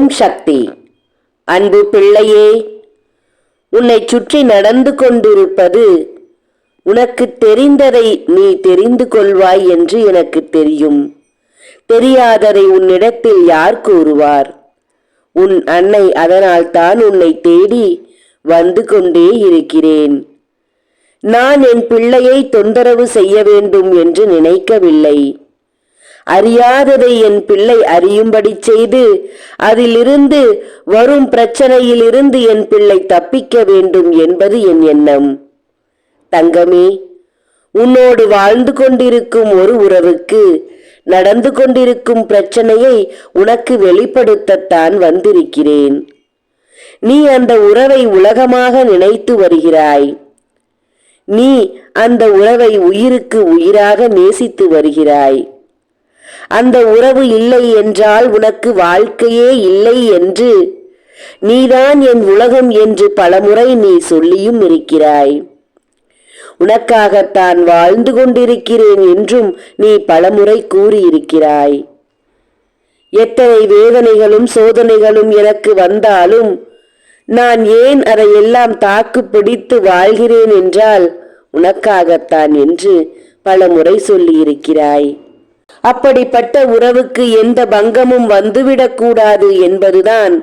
ஓம் சக்தி. அன்பு பிள்ளையே உன்னை சுற்றி நடந்து கொண்டிருப்பது உனக்கு தெரிந்ததை நீ தெரிந்து கொள்வாய் என்று எனக்கு தெரியும். தெரியாததை உன்னிடத்தில் யார் கூறுவார்? உன் அன்னை அதனால் தான் உன்னை தேடி வந்து கொண்டே இருக்கிறேன். நான் என் பிள்ளையை தொந்தரவு செய்ய வேண்டும் என்று நினைக்கவில்லை. அறியாததை என் பிள்ளை அறியும்படி செய்து அதிலிருந்து வரும் பிரச்சனையிலிருந்து என் பிள்ளை தப்பிக்க வேண்டும் என்பது என் எண்ணம். தங்கமே உன்னோடு வாழ்ந்து கொண்டிருக்கும் ஒரு உறவுக்கு நடந்து கொண்டிருக்கும் பிரச்சனையை உனக்கு வெளிப்படுத்தத்தான் வந்திருக்கிறேன். நீ அந்த உறவை உலகமாக நினைத்து வருகிறாய். நீ அந்த உறவை உயிருக்கு உயிராக நேசித்து வருகிறாய். அந்த உறவு இல்லை என்றால் உனக்கு வாழ்க்கையே இல்லை என்று. நீதான் என் உலகம் என்று பலமுறை நீ சொல்லியும் இருக்கிறாய். உனக்காகத்தான் வாழ்ந்து கொண்டிருக்கிறேன் என்றும் நீ பலமுறை கூறியிருக்கிறாய். எத்தனை வேதனைகளும் சோதனைகளும் எனக்கு வந்தாலும் நான் ஏன் அதையெல்லாம் தாக்கு பிடித்து வாழ்கிறேன் என்றால் உனக்காகத்தான் என்று பலமுறை சொல்லியிருக்கிறாய். அப்படிப்பட்ட உறவுக்கு எந்த பங்கமும் வந்துவிடக்கூடாது என்பதுதான்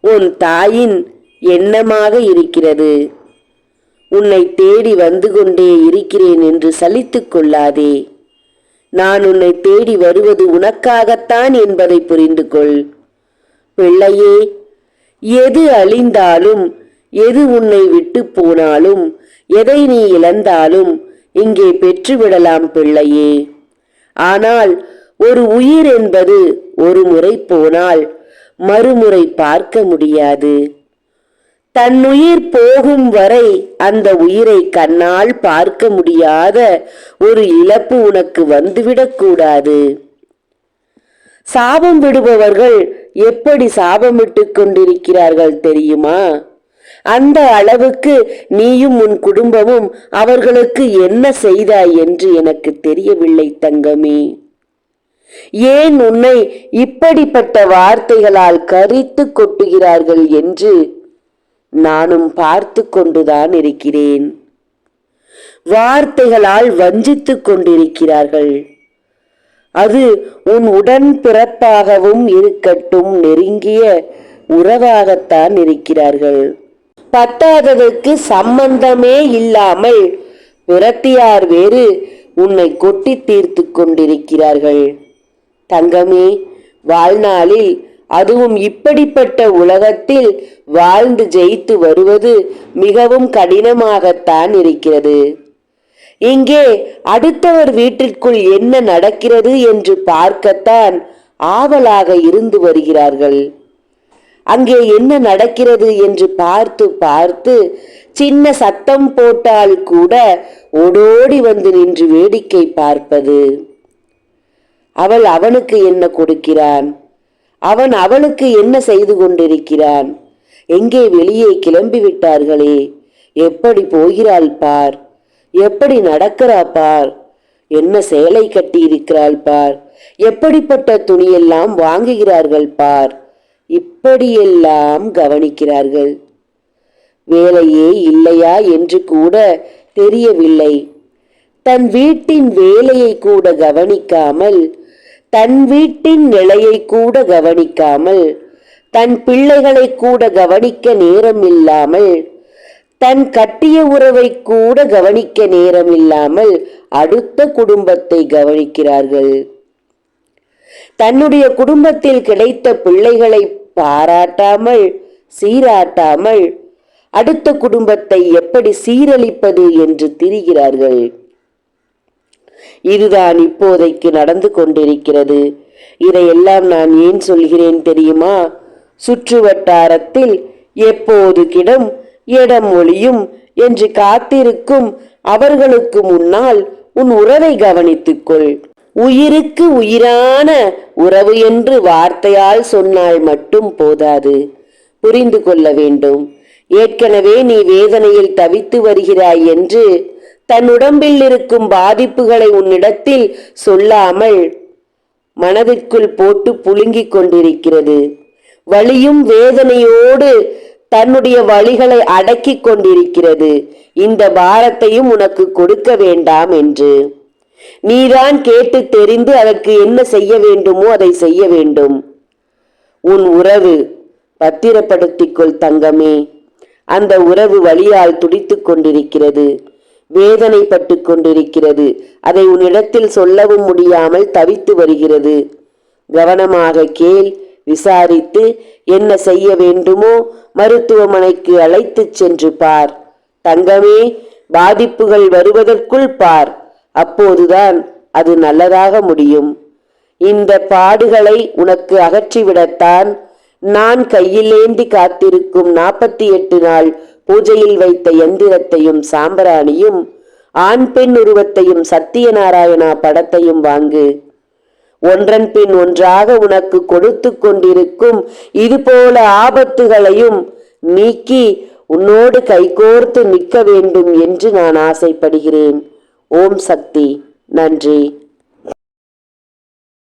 உன் தாயின் எண்ணமாக இருக்கிறது. உன்னை தேடி வந்து கொண்டே இருக்கிறேன் என்று சலித்துக் கொள்ளாதே. நான் உன்னை தேடி வருவது உனக்காகத்தான் என்பதை புரிந்து கொள். பிள்ளையே எது அழிந்தாலும் எது உன்னை விட்டு போனாலும் எதை நீ இழந்தாலும் இங்கே பெற்றுவிடலாம் பிள்ளையே. ஆனால் ஒரு உயிர் என்பது ஒரு முறை போனால் மறுமுறை பார்க்க முடியாது. தன்னுயிர் போகும் வரை அந்த உயிரை கண்ணால் பார்க்க முடியாத ஒரு இழப்பு உனக்கு வந்துவிடக்கூடாது சாபம் விடுபவர்கள் எப்படி சாபமிட்டு கொண்டிருக்கிறார்கள் தெரியுமா? அந்த அளவுக்கு நீயும் உன் குடும்பமும் அவர்களுக்கு என்ன செய்தாய் என்று எனக்கு தெரியவில்லை தங்கமே. ஏன் உன்னை இப்படிப்பட்ட வார்த்தைகளால் கரித்து கொட்டுகிறார்கள் என்று நானும் பார்த்து கொண்டுதான் இருக்கிறேன். வார்த்தைகளால் வஞ்சித்துக் கொண்டிருக்கிறார்கள். அது உன் உடன் பிறப்பாகவும் இருக்கட்டும் நெருங்கிய உறவாகத்தான் இருக்கிறார்கள். பத்தாததற்கு சம்பந்தமே இல்லாமல் பிரத்தியார் வேறு உன்னை கொட்டி தீர்த்து கொண்டிருக்கிறார்கள். தங்கமே வாழ்நாளில் அதுவும் இப்படிப்பட்ட உலகத்தில் வாழ்ந்து ஜெயித்து வருவது மிகவும் கடினமாகத்தான் இருக்கிறது. இங்கே அடுத்தவர் வீட்டிற்குள் என்ன நடக்கிறது என்று பார்க்கத்தான் ஆவலாக இருந்து வருகிறார்கள். அங்கே என்ன நடக்கிறது என்று பார்த்து பார்த்து சின்ன சத்தம் போட்டால் கூட ஓடோடி வந்து நின்று வேடிக்கை பார்ப்பது. அவள் அவனுக்கு என்ன கொடுக்கிறான்? அவன் அவளுக்கு என்ன செய்து கொண்டிருக்கிறான்? எங்கே வெளியே கிளம்பி விட்டார்களே? எப்படி போகிறாள் பார்? எப்படி நடக்கிறா பார்? என்ன சேலை கட்டி இருக்கிறாள் பார்? எப்படிப்பட்ட துணியெல்லாம் வாங்குகிறார்கள் பார்? இப்படியெல்லாம் கவனிக்கிறார்கள். வேலையே இல்லையா என்று கூட தெரியவில்லை. தன் வீட்டின் வேலையை கூட கவனிக்காமல் தன் வீட்டின் நிலையை கூட கவனிக்காமல் தன் பிள்ளைகளை கூட கவனிக்க நேரம் இல்லாமல் தன் கட்டிய உறவை கூட கவனிக்க நேரம் இல்லாமல் அடுத்த குடும்பத்தை கவனிக்கிறார்கள். தன்னுடைய குடும்பத்தில் கிடைத்த பிள்ளைகளை பாராட்டாமல் சீராட்டாமல் அடுத்த குடும்பத்தை எப்படி சீரழிப்பது என்று திரிகிறார்கள். இதுதான் இப்போதைக்கு நடந்து கொண்டிருக்கிறது. இதையெல்லாம் நான் ஏன் சொல்கிறேன் தெரியுமா? சுற்று வட்டாரத்தில் எப்போது கிடம் இடம் ஒளியும் என்று காத்திருக்கும் அவர்களுக்கு முன்னால் உன் உறவை கவனித்துக்கொள். உயிருக்கு உயிரான உறவு என்று வார்த்தையால் சொன்னால் மட்டும் போதாது. புரிந்து கொள்ள வேண்டும். ஏற்கனவே நீ வேதனையில் தவித்து வருகிறாய் என்று தன் உடம்பில் இருக்கும் பாதிப்புகளை உன்னிடத்தில் சொல்லாமல் மனதிற்குள் போட்டு புழுங்கிக் கொண்டிருக்கிறது. வலியும் வேதனையோடு தன்னுடைய வழிகளை அடக்கிக் கொண்டிருக்கிறது. இந்த பாரத்தையும் உனக்கு கொடுக்க வேண்டாம் என்று. நீதான் கேட்டு தெரிந்து அதற்கு என்ன செய்ய வேண்டுமோ அதை செய்ய வேண்டும். உன் உறவு பத்திரப்படுத்திக்கொள் தங்கமே. அந்த உறவு வழியால் துடித்துக் கொண்டிருக்கிறது. வேதனைப்பட்டு கொண்டிருக்கிறது. அதை உன்னிடத்தில் சொல்லவும் முடியாமல் தவித்து வருகிறது. கவனமாக கேள் விசாரித்து என்ன செய்ய வேண்டுமோ மருத்துவமனைக்கு அழைத்துச் சென்று பார். தங்கமே பாதிப்புகள் வருவதற்குள் பார். அப்போதுதான் அது நல்லதாக முடியும். இந்த பாடுகளை உனக்கு அகற்றிவிடத்தான் நான் கையிலேந்தி காத்திருக்கும் நாற்பத்தி எட்டு நாள் பூஜையில் வைத்த எந்திரத்தையும் சாம்பராணியும் ஆண் பெண் உருவத்தையும் சத்தியநாராயணா படத்தையும் வாங்கு. ஒன்றன் பின் ஒன்றாக உனக்கு கொடுத்து கொண்டிருக்கும் இதுபோல ஆபத்துகளையும் நீக்கி உன்னோடு கைகோர்த்து நிற்க வேண்டும் என்று நான் ஆசைப்படுகிறேன். ஓம் சக்தி. நன்றி.